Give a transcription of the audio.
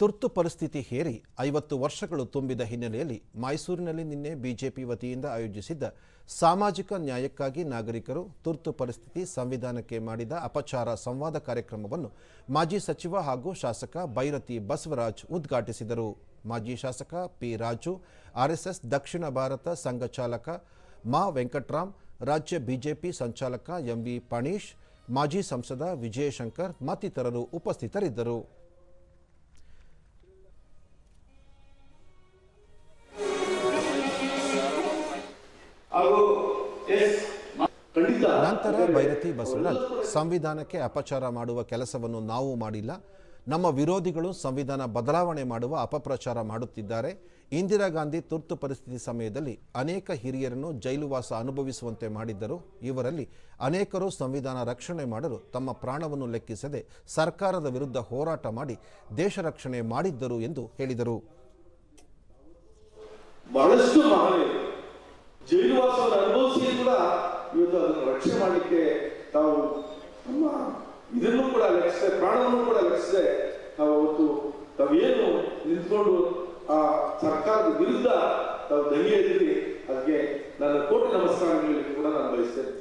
ತುರ್ತು ಪರಿಸ್ಥಿತಿ ಹೇರಿ ಐವತ್ತು ವರ್ಷಗಳು ತುಂಬಿದ ಹಿನ್ನೆಲೆಯಲ್ಲಿ ಮೈಸೂರಿನಲ್ಲಿ ನಿನ್ನೆ ಬಿಜೆಪಿ ವತಿಯಿಂದ ಆಯೋಜಿಸಿದ್ದ ಸಾಮಾಜಿಕ ನ್ಯಾಯಕ್ಕಾಗಿ ನಾಗರಿಕರು ತುರ್ತು ಪರಿಸ್ಥಿತಿ ಸಂವಿಧಾನಕ್ಕೆ ಮಾಡಿದ ಅಪಚಾರ ಸಂವಾದ ಕಾರ್ಯಕ್ರಮವನ್ನು ಮಾಜಿ ಸಚಿವ ಹಾಗೂ ಶಾಸಕ ಬೈರತಿ ಬಸವರಾಜ್ ಉದ್ಘಾಟಿಸಿದರು. ಮಾಜಿ ಶಾಸಕ ಪಿ ರಾಜು, ಆರ್ಎಸ್ಎಸ್ ದಕ್ಷಿಣ ಭಾರತ ಸಂಘ ಚಾಲಕ ಮಾ ವೆಂಕಟರಾಮ್, ರಾಜ್ಯ ಬಿಜೆಪಿ ಸಂಚಾಲಕ ಎಂವಿ ಪಣೀಶ್, ಮಾಜಿ ಸಂಸದ ವಿಜಯಶಂಕರ್ ಮತ್ತಿತರರು ಉಪಸ್ಥಿತರಿದ್ದರು. ನಂತರ ಭೈರತಿ ಬಸವರಾಜ್ ಸಂವಿಧಾನಕ್ಕೆ ಅಪಚಾರ ಮಾಡುವ ಕೆಲಸವನ್ನು ನಾವು ಮಾಡಿಲ್ಲ. ನಮ್ಮ ವಿರೋಧಿಗಳು ಸಂವಿಧಾನ ಬದಲಾವಣೆ ಮಾಡುವ ಅಪಪ್ರಚಾರ ಮಾಡುತ್ತಿದ್ದಾರೆ. ಇಂದಿರಾ ಗಾಂಧಿ ತುರ್ತು ಪರಿಸ್ಥಿತಿ ಸಮಯದಲ್ಲಿ ಅನೇಕ ಹಿರಿಯರನ್ನು ಜೈಲುವಾಸ ಅನುಭವಿಸುವಂತೆ ಮಾಡಿದ್ದರು. ಇವರಲ್ಲಿ ಅನೇಕರು ಸಂವಿಧಾನ ರಕ್ಷಣೆ ಮಾಡಲು ತಮ್ಮ ಪ್ರಾಣವನ್ನು ಲೆಕ್ಕಿಸದೆ ಸರ್ಕಾರದ ವಿರುದ್ಧ ಹೋರಾಟ ಮಾಡಿ ದೇಶ ರಕ್ಷಣೆ ಮಾಡಿದ್ದರು ಎಂದು ಹೇಳಿದರು. ರಕ್ಷಣೆ ಮಾಡಲಿಕ್ಕೆ ತಾವು ನಮ್ಮ ಇದನ್ನು ಕೂಡ ಲೆಕ್ಕಿಸದೆ ಪ್ರಾಣವನ್ನು ಕೂಡ ಲೆಕ್ಕಿಸದೆ ತಾವು ಅವತ್ತು ತಾವೇನು ನಿಂತ್ಕೊಂಡು ಆ ಸರ್ಕಾರದ ವಿರುದ್ಧ ತಾವು ಧೈರ್ಯ ಇದ್ದೀರಿ ಅದಕ್ಕೆ ನನ್ನ ಕೋಟಿ ನಮಸ್ಕಾರಗಳಲ್ಲಿ ಕೂಡ ನಾನು ಬಯಸ್ತೇನೆ.